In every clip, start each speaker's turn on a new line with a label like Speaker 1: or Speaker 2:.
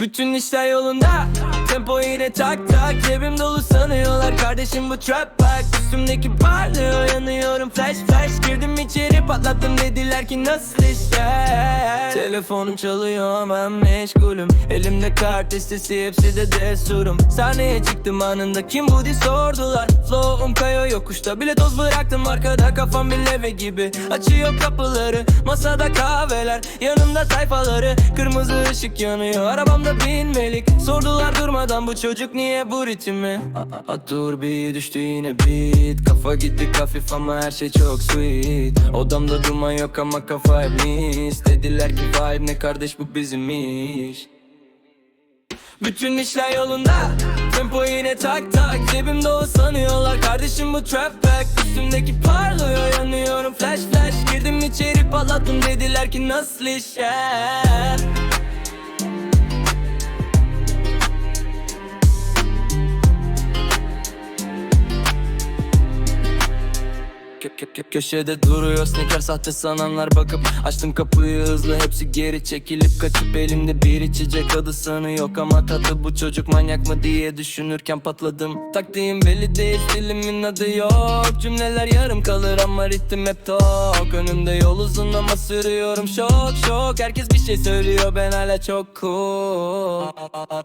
Speaker 1: Bütün işler yolunda. Tempo yine tak tak. Cebim dolu sanıyorlar. Kardeşim bu trap back Üstümdeki parlıyor yanıyorum. Flash flash. Girdim içeri patlattım dediler ki nasıl işler Telefonum çalıyor ama meşgulüm. Elimde kart listesi hepsi de desurum. Sahneye çıktım anında kim bu diye sordular. Flow'um kayıyor yokuşta bile toz bıraktım. Arkada Kafam bir leve gibi. Açıyor kapıları Masada kahveler. Yanımda sayfaları Kırmızı ışık yanıyor. Arabamda binmelik Sordular durmadan bu çocuk niye bu ritmi? A- a- dur bir düştü yine beat. Kafa gitti hafif ama her şey çok sweet Odamda duman yok ama kafa hep Dediler ki vibe ne kardeş bu bizim iş. Bütün işler yolunda. Tempo yine tak tak. Cebim dolu sanıyorlar. Kardeşim bu trap back Üstümdeki parlıyor yanıyorum. Flash flash. Girdim içeri patlattım. Dediler ki nasıl işler köşede duruyor sneaker sahte sananlar bakıp Açtım kapıyı hızlı hepsi geri çekilip kaçıp Elimde bir içecek adı sanı yok ama tadı Bu çocuk manyak mı diye düşünürken patladım. Taktiğim belli değil dilimin adı yok. Cümleler yarım kalır ama ritim hep tok. Önümde yol uzun ama sürüyorum şok şok. Herkes bir şey söylüyor ben hala çok cool.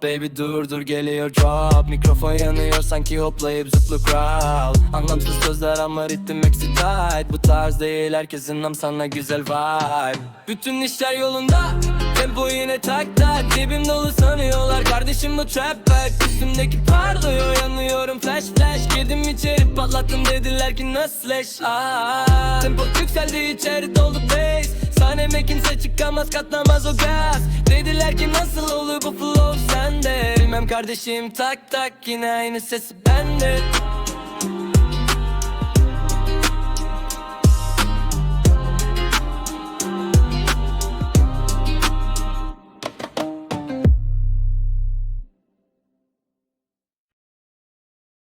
Speaker 1: Baby dur dur geliyor drop. Mikrofon yanıyor sanki hoplayıp zıplı crowd Anlamsız sözler ama ritim eksi tight Bu tarz değil herkesin nam sana güzel vibe. Bütün işler yolunda Tempo yine tak tak. Cebim dolu sanıyorlar kardeşim bu trap back Üstümdeki parlıyor yanıyorum flash flash. Girdim içeri patlattım dediler ki nasıl leş Aa, Tempo yükseldi içeri doldu bass. Sahneme kimse çıkamaz katlamaz o gaz. Dediler ki nasıl olur bu flow sende? Bilmem kardeşim tak tak yine aynı ses bende